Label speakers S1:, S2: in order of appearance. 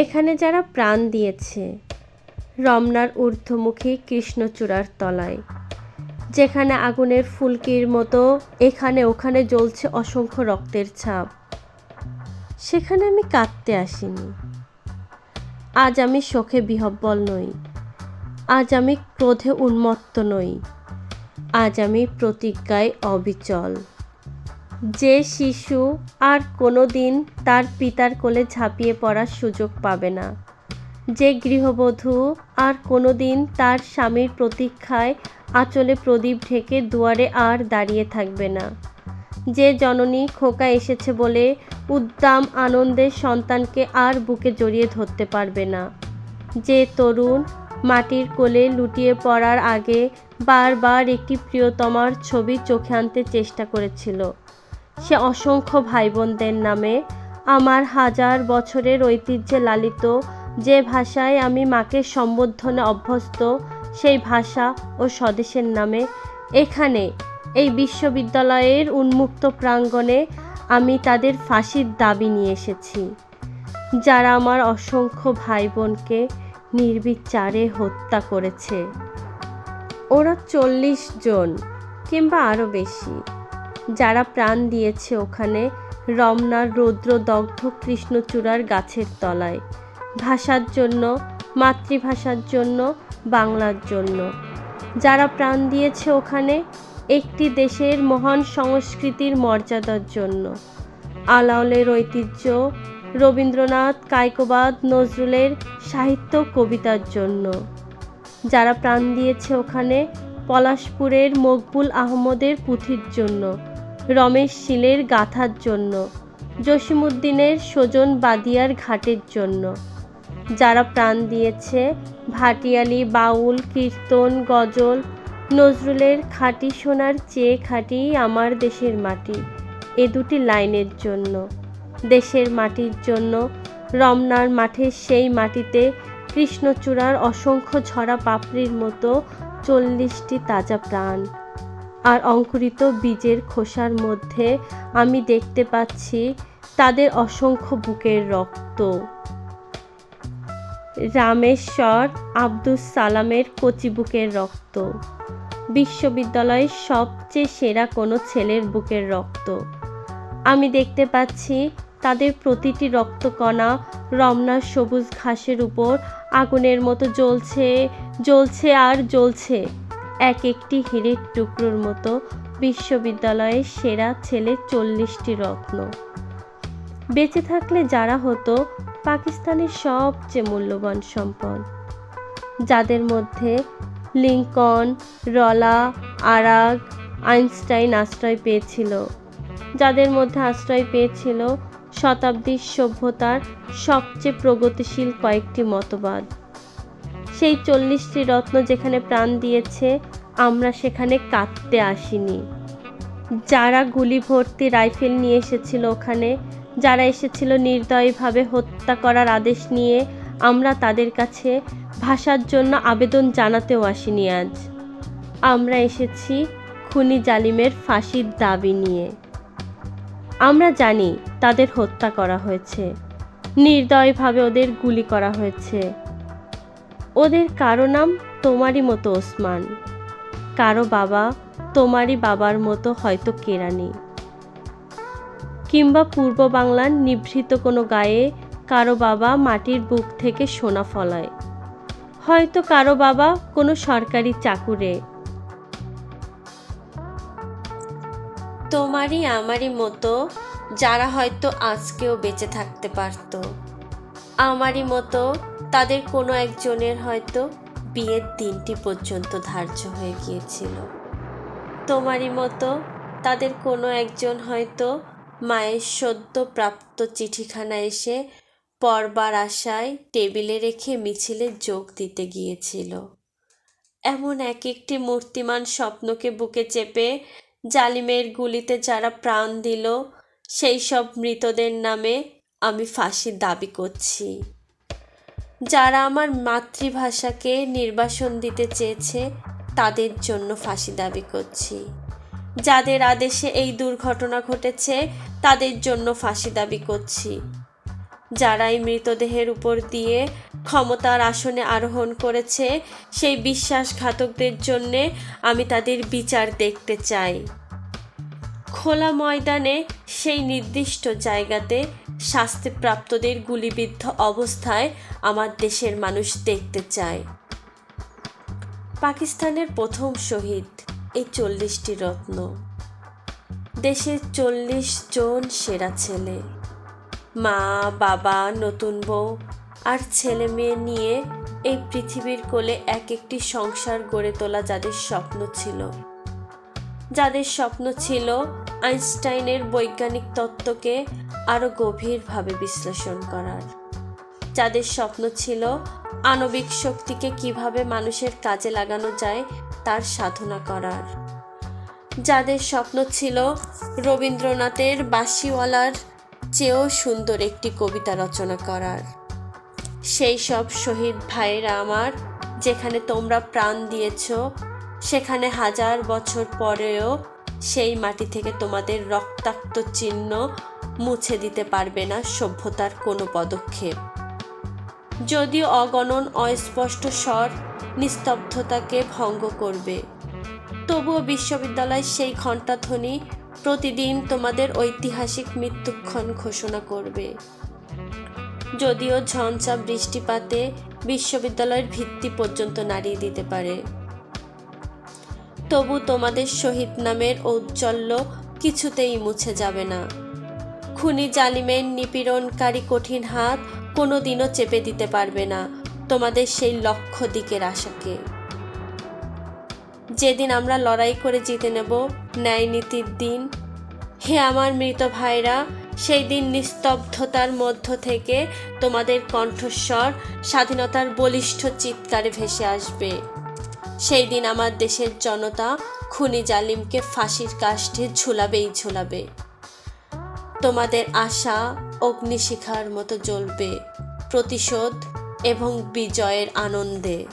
S1: এখানে যারা প্রাণ দিয়েছে, রমনার ঊর্ধ্বমুখী কৃষ্ণচূড়ার তলায়, যেখানে আগুনের ফুলকির মতো এখানে ওখানে জ্বলছে অসংখ্য রক্তের ছাপ, সেখানে আমি কাঁদতে আসিনি। আজ আমি শোকে বিহব্বল নই, আজ আমি ক্রোধে উন্মত্ত নই, আজ আমি প্রতিজ্ঞায় অবিচল। যে শিশু আর কোনো দিন তার পিতার কোলে ঝাঁপিয়ে পড়ার সুযোগ পাবে না। যে গৃহবধূ আর কোনো দিন তার স্বামীর প্রতীক্ষায় আঁচলে প্রদীপ ঢেকে দুয়ারে আর দাঁড়িয়ে থাকবে না। যে জননী খোকা এসেছে বলে উদ্দাম আনন্দের সন্তানকে আর বুকে জড়িয়ে ধরতে পারবে না। যে তরুণ মাটির কোলে লুটিয়ে পড়ার আগে বারবার একটি প্রিয়তমার ছবি চোখে আনতে চেষ্টা করেছিল। সে অসংখ্য ভাই বোনদের নামে আমার হাজার বছরের ঐতিহ্যে লালিত যে ভাষায় আমি মাকে সম্বোধনে অভ্যস্ত, সেই ভাষা ও স্বদেশের নামে এখানে এই বিশ্ববিদ্যালয়ের উন্মুক্ত প্রাঙ্গণে আমি তাদের ফাঁসির দাবি নিয়ে এসেছি। যারা আমার অসংখ্য ভাই বোনকে নির্বিচারে হত্যা করেছে। ওরা চল্লিশ জন কিংবা আরও বেশি। যারা প্রাণ দিয়েছে ওখানে রমনার রৌদ্রদগ্ধ কৃষ্ণচূড়ার গাছের তলায়। ভাষার জন্য, মাতৃভাষার জন্য, বাংলার জন্য। যারা প্রাণ দিয়েছে ওখানে একটি দেশের মহান সংস্কৃতির মর্যাদার জন্য। আলাওলের ঐতিহ্য, রবীন্দ্রনাথ, কায়কোবাদ, নজরুলের সাহিত্য কবিতার জন্য। যারা প্রাণ দিয়েছে ওখানে পলাশপুরের মকবুল আহমদের পুঁথির জন্য। রমেশ শীলের গাথার জন্য জসিমুদ্দিনের সজন বাদিয়ার ঘাটের জন্য। যারা প্রাণ দিয়েছে, ভাটিয়ালি, বাউল, কীর্তন, গজল, নজরুলের খাঁটি সোনার চেয়ে খাঁটি আমার দেশের মাটি, এ দুটি লাইনের জন্য। দেশের মাটির জন্য, রমনার মাঠের সেই মাটিতে কৃষ্ণচূড়ার অসংখ্য ঝরা পাপড়ির মতো চল্লিশটি তাজা প্রাণ। আর অঙ্কুরিত বীজের খোসার মধ্যে আমি দেখতে পাচ্ছি তাদের অসংখ্য বুকের রক্ত। রামেশ্বর আব্দুস সালামের কচি বুকের রক্ত। বিশ্ববিদ্যালয়ের সবচেয়ে সেরা কোনো ছেলের বুকের রক্ত। আমি দেখতে পাচ্ছি তাদের প্রতিটি রক্তকণা রমনার সবুজ ঘাসের উপর আগুনের মতো জ্বলছে জ্বলছে আর জ্বলছে। এক একটি হিরের টুকরোর মতো বিশ্ববিদ্যালয়ের সেরা ছেলে চল্লিশটি রত্ন। বেঁচে থাকলে যারা হতো পাকিস্তানের সবচেয়ে মূল্যবান সম্পদ। যাদের মধ্যে লিঙ্কন, রলা, আরাগ, আইনস্টাইন আশ্রয় পেয়েছিল। যাদের মধ্যে আশ্রয় পেয়েছিল শতাব্দীর সভ্যতার সবচেয়ে প্রগতিশীল কয়েকটি মতবাদ। সেই চল্লিশটি রত্ন যেখানে প্রাণ দিয়েছে, আমরা সেখানে কাঁদতে আসিনি। যারা গুলি ভর্তি রাইফেল নিয়ে এসেছিল ওখানে, যারা এসেছিল নির্দয়ভাবে হত্যা করার আদেশ নিয়ে, আমরা তাদের কাছে ভাষার জন্য আবেদন জানাতেও আসিনি আজ। আমরা এসেছি খুনি জালিমের ফাঁসির দাবি নিয়ে। আমরা জানি তাদের হত্যা করা হয়েছে। নির্দয়ভাবে ওদের গুলি করা হয়েছে। ওদের কারও নাম তোমারই মতো ওসমান, কারও বাবা তোমারই বাবার মতো হয়তো কেরানি কিংবা পূর্ব বাংলার নিভৃত কোনো গায়ে কারও বাবা মাটির বুক থেকে সোনা ফলায়। হয়তো কারও বাবা কোনো সরকারি চাকুরে। তোমারই আমারই মতো যারা হয়তো আজকেও বেঁচে থাকতে পারতো। আমারই মতো তাদের কোনো একজনের হয়তো বিয়ের দিনটি পর্যন্ত ধার্য হয়ে গিয়েছিল। তোমারই মতো তাদের কোনো একজন হয়তো মায়ের সদ্য প্রাপ্ত চিঠিখানা এসে পরবার আশায় টেবিলে রেখে মিছিলে যোগ দিতে গিয়েছিল। এমন এক একটি মূর্তিমান স্বপ্নকে বুকে চেপে জালিমের গুলিতে যারা প্রাণ দিল, সেই সব মৃতদের নামে আমি ফাঁসির দাবি করছি। যারা আমার মাতৃভাষাকে নির্বাসন দিতে চেয়েছে, তাদের জন্য ফাঁসি দাবি করছি। যাদের আদেশে এই দুর্ঘটনা ঘটেছে, তাদের জন্য ফাঁসি দাবি করছি। যারাই মৃতদেহের উপর দিয়ে ক্ষমতার আসনে আরোহণ করেছে, সেই বিশ্বাসঘাতকদের জন্যে আমি তাদের বিচার দেখতে চাই। খোলা ময়দানে সেই নির্দিষ্ট জায়গাতে শাস্তিপ্রাপ্তদের গুলিবিদ্ধ অবস্থায় আমার দেশের মানুষ দেখতে চায়। পাকিস্তানের প্রথম শহীদ, এই চল্লিশটি রত্ন। দেশের চল্লিশ জন সেরা ছেলে। মা, বাবা, নতুন বউ আর ছেলে মেয়ে নিয়ে এই পৃথিবীর কোলে এক একটি সংসার গড়ে তোলা যাদের স্বপ্ন ছিল। যাদের স্বপ্ন ছিল আইনস্টাইনের বৈজ্ঞানিক তত্ত্বকে আরও গভীরভাবে বিশ্লেষণ করার। যাদের স্বপ্ন ছিল আণবিক শক্তিকে কীভাবে মানুষের কাজে লাগানো যায় তার সাধনা করার। যাদের স্বপ্ন ছিল রবীন্দ্রনাথের বাঁশিওয়ালার চেয়েও সুন্দর একটি কবিতা রচনা করার। সেই সব শহীদ ভাইয়েরা আমার, যেখানে তোমরা প্রাণ দিয়েছ সেখানে হাজার বছর পরেও সেই মাটি থেকে তোমাদের রক্তাক্ত চিহ্ন মুছে দিতে পারবে না সভ্যতার কোনো পদক্ষেপ। যদিও অগণন অস্পষ্ট স্বর নিস্তব্ধতাকে ভঙ্গ করবে, তবুও বিশ্ববিদ্যালয় সেই ঘণ্টাধ্বনি প্রতিদিন তোমাদের ঐতিহাসিক মৃত্যুক্ষণ ঘোষণা করবে। যদিও ঝঞ্ঝা বৃষ্টিপাতে বিশ্ববিদ্যালয়ের ভিত্তি পর্যন্ত নাড়িয়ে দিতে পারে। তবু তোমাদের শহীদ নামের ঔজ্জ্বল্য কিছুতেই মুছে যাবে না। খুনি জালিমের নিপীড়নকারী কঠিন হাত কোনো দিনও চেপে দিতে পারবে না তোমাদের সেই লক্ষ্য দিকের আশাকে। যেদিন আমরা লড়াই করে জিতে নেব ন্যায় নীতির দিন, হে আমার মৃত ভাইরা, সেই দিন নিস্তব্ধতার মধ্য থেকে তোমাদের কণ্ঠস্বর স্বাধীনতার বলিষ্ঠ চিৎকারে ভেসে আসবে। সেই দিন আমার দেশের জনতা খুনি জালিমকে ফাঁসির কাষ্ঠে ঝুলাবেই ঝুলাবে। তোমাদের আশা অগ্নিশিখার মতো জ্বলবে, প্রতিশোধ এবং বিজয়ের আনন্দে।